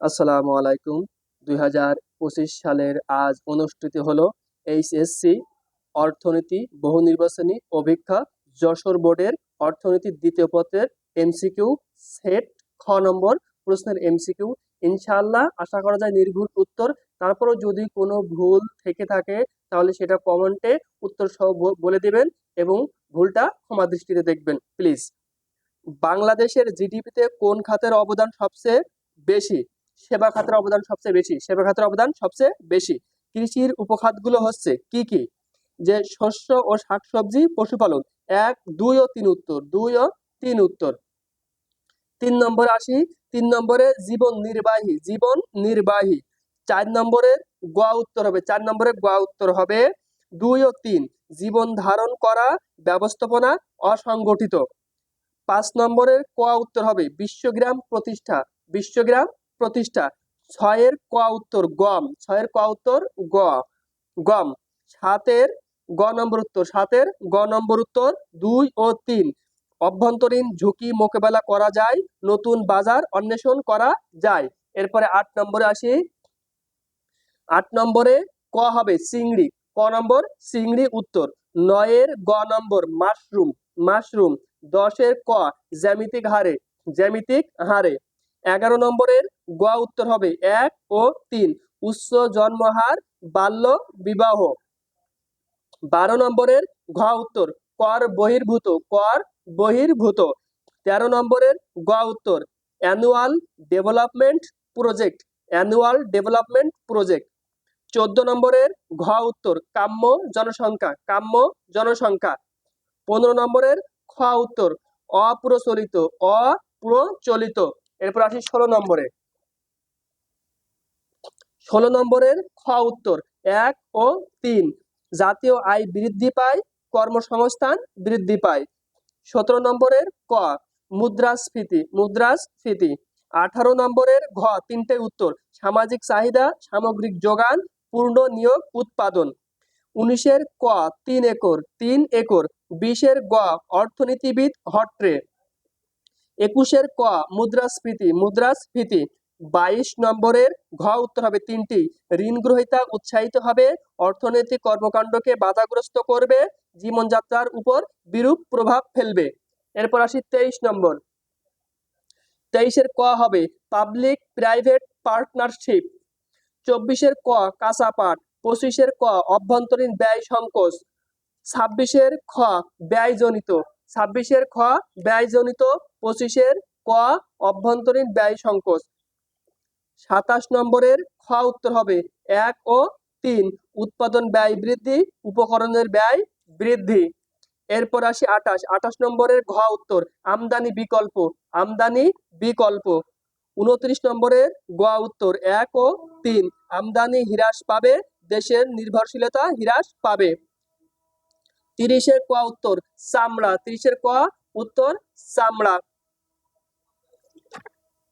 আসসালামু আলাইকুম। দুই হাজার পঁচিশ সালের আজ অনুষ্ঠিত হলো এইচএসসি অর্থনীতি বহু নির্বাচনী অভিক্ষা যশোর বোর্ডের অর্থনীতির দ্বিতীয় পত্রের এমসিকিউ, সেট খ নম্বর প্রশ্নের এমসিকিউ। ইনশাল্লাহ আশা করা যায় নির্ভুল উত্তর। তারপরও যদি কোনো ভুল থেকে থাকে, তাহলে সেটা কমেন্টে উত্তর সহ বলে দিবেন এবং ভুলটা ক্ষমা দৃষ্টিতে দেখবেন, প্লিজ। বাংলাদেশের জিডিপিতে কোন খাতের অবদান সবচেয়ে বেশি? সেবা খাতের অবদান সবচেয়ে বেশি। সেবা খাতের অবদান সবচেয়ে বেশি। কৃষির উপখাতগুলো হচ্ছে কি কি? যে শস্য ও শাকসবজি পশুপালন। এক, দুই ও তিন উত্তর। দুই ও তিন উত্তর। তিন নম্বর আসি। তিন নম্বরে জীবন নির্বাহী। জীবন নির্বাহী। চার নম্বরে গোয়া উত্তর হবে। চার নম্বরে গোয়া উত্তর হবে। দুই ও তিন। জীবন ধারণ করা, ব্যবস্থাপনা অসংগঠিত। পাঁচ নম্বরের ক উত্তর হবে। বিশ্বগ্রাম প্রতিষ্ঠা। বিশ্বগ্রাম প্রতিষ্ঠা। ছয়ের ক উত্তর গম। ছয়ের ক উত্তর গ। গম। সাতের গ নম্বর উত্তর। সাতের গ নম্বর উত্তর দুই ও তিন। অভ্যন্তরীণ ঝুঁকি মোকাবেলা করা যায়, নতুন বাজার অন্বেষণ করা যায়। এরপরে আট নম্বরে আসি। আট নম্বরে ক হবে চিংড়ি। ক নম্বর চিংড়ি উত্তর। নয়ের গ নম্বর মাশরুম। মাশরুম। দশের ক জ্যামিতিক হারে। জ্যামিতিক হারে। এগারো নম্বরের গ উত্তর হবে এক ও তিন। উচ্চ জন্মহার, বাল্য বিবাহ। বারো নম্বরের ঘ উত্তর, কর বহির্ভূত কর বহির্ভূত। তেরো নম্বরের গ উত্তর, annual development project, annual development project. চোদ্দ নম্বরের ঘ উত্তর, কাম্য জনসংখ্যা কাম্য জনসংখ্যা। পনেরো নম্বরের খ উত্তর, অপ্রচলিত অপ্রচলিত। এরপর আসি ষোলো নম্বরে। ষোলো নম্বরের খ উত্তর, এক ও তিন। জাতীয় আয় বৃদ্ধি পায়, কর্মসংস্থান বৃদ্ধি পায়। সতেরো নম্বরের ক, মুদ্রাস্ফীতি মুদ্রাস্ফীতি। আঠারো নম্বরের ঘ, তিনটে উত্তর, সামাজিক চাহিদা, সামগ্রিক যোগান, পূর্ণ নিয়োগ, উৎপাদন। উনিশের ক, তিন একর তিন একর। বিশের গ, অর্থনীতিবিদ হট্রে একুশের ক, মুদ্রাস্ফীতি মুদ্রাস্ফীতি। বাইশ নম্বরের ঘ উত্তর হবে তিনটি। ঋণ গ্রহীতা উৎসাহিত হবে, অর্থনৈতিক কর্মকাণ্ডকে বাধাগ্রস্ত করবে, জীবনযাত্রার উপর বিরূপ প্রভাব ফেলবে। এরপর আসি তেইশ নম্বর। তেইশের ক হবে পাবলিক প্রাইভেট পার্টনারশিপ। চব্বিশের ক কাঁচা পাট পঁচিশের ক, অভ্যন্তরীণ ব্যয় সংকোচ। ছাব্বিশের খ, ব্যয়জনিত। ছাব্বিশের খ, ব্যয়জনিত পঁচিশের ক, অভ্যন্তরীণ ব্যয় সংকোচ। সাতাশ নম্বরের খ উত্তর হবে এক ও তিন, উৎপাদন ব্যয় বৃদ্ধি, উপকরণের ব্যয় বৃদ্ধি। এরপর আসি আঠাশ আঠাশ নম্বরের ঘ উত্তর, আমদানি বিকল্প আমদানি বিকল্প। উনত্রিশ নম্বরের গ উত্তর, এক ও তিন, আমদানি হ্রাস পাবে, দেশের নির্ভরশীলতা হ্রাস পাবে। তিরিশের ক উত্তর চামড়া। তিরিশের ক উত্তর চামড়া।